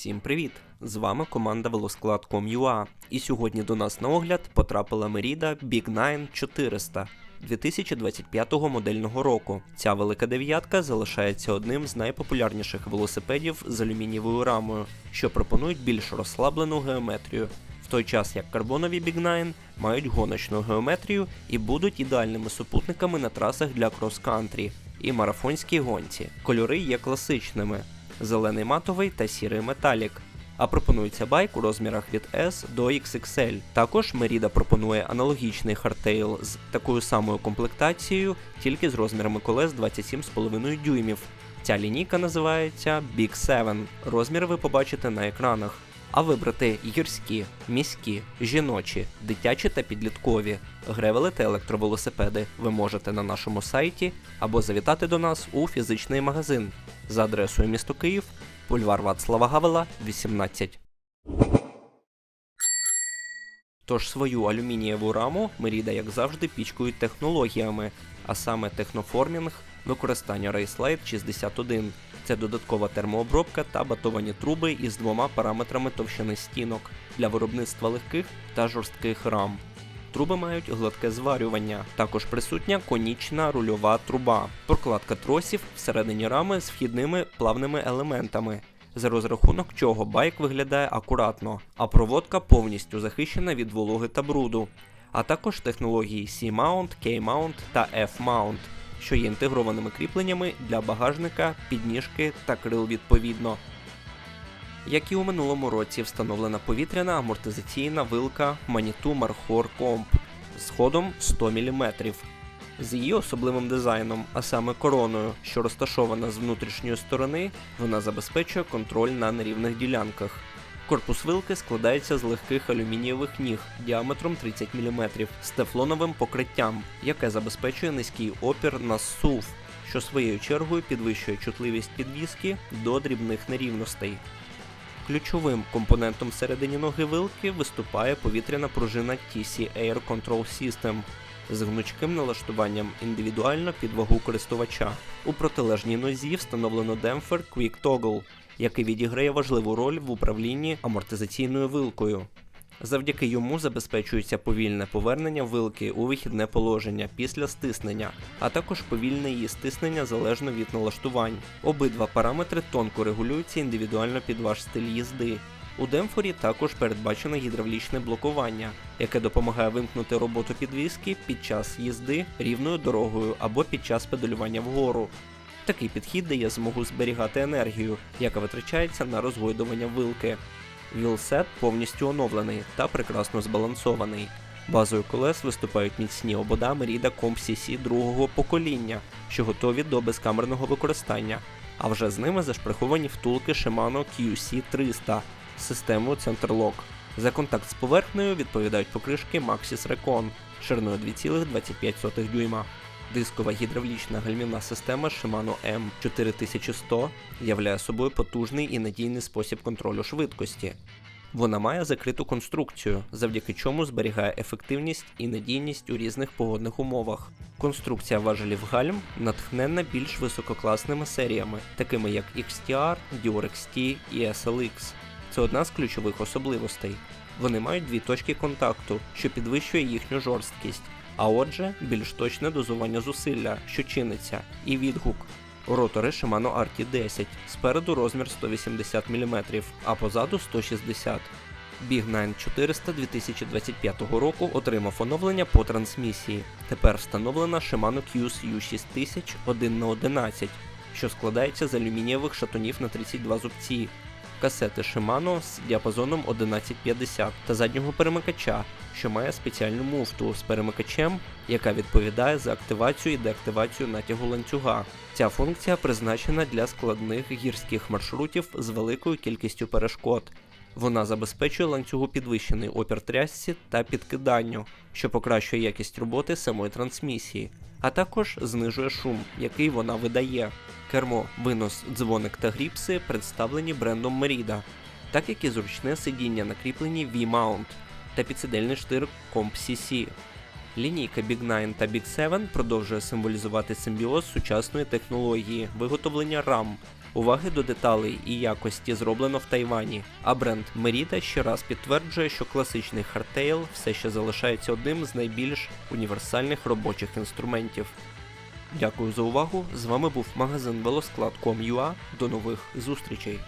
Всім привіт! З вами команда Велосклад.com.ua і сьогодні до нас на огляд потрапила Merida Big 9 400 2025 модельного року. Ця велика дев'ятка залишається одним з найпопулярніших велосипедів з алюмінієвою рамою, що пропонують більш розслаблену геометрію. В той час як карбонові Big 9 мають гоночну геометрію і будуть ідеальними супутниками на трасах для крос-кантрі і марафонській гонці. Кольори є класичними: зелений матовий та сірий металік. А пропонується байк у розмірах від S до XXL. Також Merida пропонує аналогічний хардтейл з такою самою комплектацією, тільки з розмірами колес 27,5 дюймів. Ця лінійка називається Big 7. Розміри ви побачите на екранах. А вибрати гірські, міські, жіночі, дитячі та підліткові, гревели та електровелосипеди ви можете на нашому сайті або завітати до нас у фізичний магазин за адресою місто Київ, бульвар Вацлава Гавела, 18. Тож свою алюмінієву раму Merida, як завжди, пічкують технологіями, а саме техноформінг, використання RaceLight 61. Це додаткова термообробка та батовані труби із двома параметрами товщини стінок для виробництва легких та жорстких рам. Труби мають гладке зварювання, також присутня конічна рульова труба, прокладка тросів всередині рами з вхідними плавними елементами, за розрахунок чого байк виглядає акуратно, а проводка повністю захищена від вологи та бруду, а також технології C-Mount, K-Mount та F-Mount, що є інтегрованими кріпленнями для багажника, підніжки та крил відповідно. Як і у минулому році, встановлена повітряна амортизаційна вилка Manitou Marhor Comp з ходом 100 мм. З її особливим дизайном, а саме короною, що розташована з внутрішньої сторони, вона забезпечує контроль на нерівних ділянках. Корпус вилки складається з легких алюмінієвих ніг діаметром 30 мм з тефлоновим покриттям, яке забезпечує низький опір на сув, що своєю чергою підвищує чутливість підвіски до дрібних нерівностей. Ключовим компонентом всередині ноги вилки виступає повітряна пружина TC Air Control System з гнучким налаштуванням індивідуально під вагу користувача. У протилежній нозі встановлено демпфер Quick Toggle, який відіграє важливу роль в управлінні амортизаційною вилкою. Завдяки йому забезпечується повільне повернення вилки у вихідне положення після стиснення, а також повільне її стиснення залежно від налаштувань. Обидва параметри тонко регулюються індивідуально під ваш стиль їзди. У демпфорі також передбачено гідравлічне блокування, яке допомагає вимкнути роботу підвіски під час їзди рівною дорогою або під час педалювання вгору. Такий підхід дає змогу зберігати енергію, яка витрачається на розгойдування вилки. Вілсет повністю оновлений та прекрасно збалансований. Базою колес виступають міцні обода Merida Comp CC другого покоління, що готові до безкамерного використання, а вже з ними зашприховані втулки Shimano QC300 з системою Centerlock. За контакт з поверхнею відповідають покришки Maxxis Recon шириною 2,25 дюйма. Дискова гідравлічна гальмівна система Shimano M4100 являє собою потужний і надійний спосіб контролю швидкості. Вона має закриту конструкцію, завдяки чому зберігає ефективність і надійність у різних погодних умовах. Конструкція важелів гальм натхненна більш висококласними серіями, такими як XTR, Dior XT і SLX. Це одна з ключових особливостей. Вони мають дві точки контакту, що підвищує їхню жорсткість а отже, більш точне дозування зусилля, що чиниться, і відгук. Ротори Shimano RT10, спереду розмір 180 мм, а позаду 160 Big 9 400 2025 року отримав оновлення по трансмісії. Тепер встановлена Shimano QS U6000 1 на 11 що складається з алюмінієвих шатунів на 32 зубці, касети Shimano з діапазоном 1150 та заднього перемикача, що має спеціальну муфту з перемикачем, яка відповідає за активацію і деактивацію натягу ланцюга. Ця функція призначена для складних гірських маршрутів з великою кількістю перешкод. Вона забезпечує ланцюгу підвищений опір трясці та підкиданню, що покращує якість роботи самої трансмісії, а також знижує шум, який вона видає. Кермо, винос, дзвоник та гріпси представлені брендом Merida, так як і зручне сидіння на кріпленні V-Mount та підсидельний штир Comp CC. Лінійка Big 9 та Big 7 продовжує символізувати симбіоз сучасної технології виготовлення RAM, Уваги до деталей і якості зроблено в Тайвані. А бренд Merida ще раз підтверджує, що класичний хардтейл все ще залишається одним з найбільш універсальних робочих інструментів. Дякую за увагу. З вами був магазин Велосклад.com.ua. До нових зустрічей.